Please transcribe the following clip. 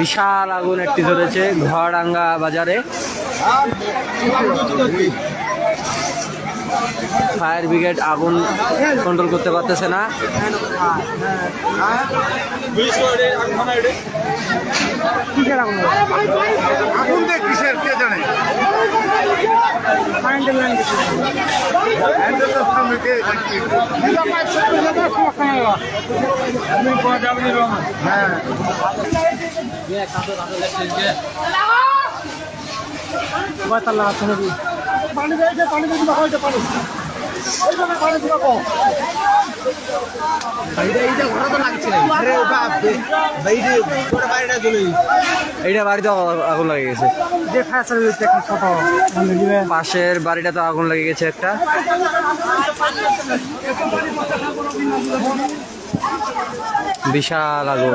বিশাল আগুন একটি ধরেছে ঘোড়াডাঙ্গা বাজারে। ফায়ার ব্রিগেড আগুন কন্ট্রোল করতে পারতেছে না। আগুন কিসের কে জানে? হ্যান্ডেলের সামনে কে হ্যাঁ পানি দেয় পানি দিয়ে দিবা হয়তো পানি ওইখানে পানি দিবা কম এইটা বাড়িতে আগুন লেগে গেছে পাশের বাড়িটা তো আগুন লেগে গেছে একটা। বিশাল আগুন।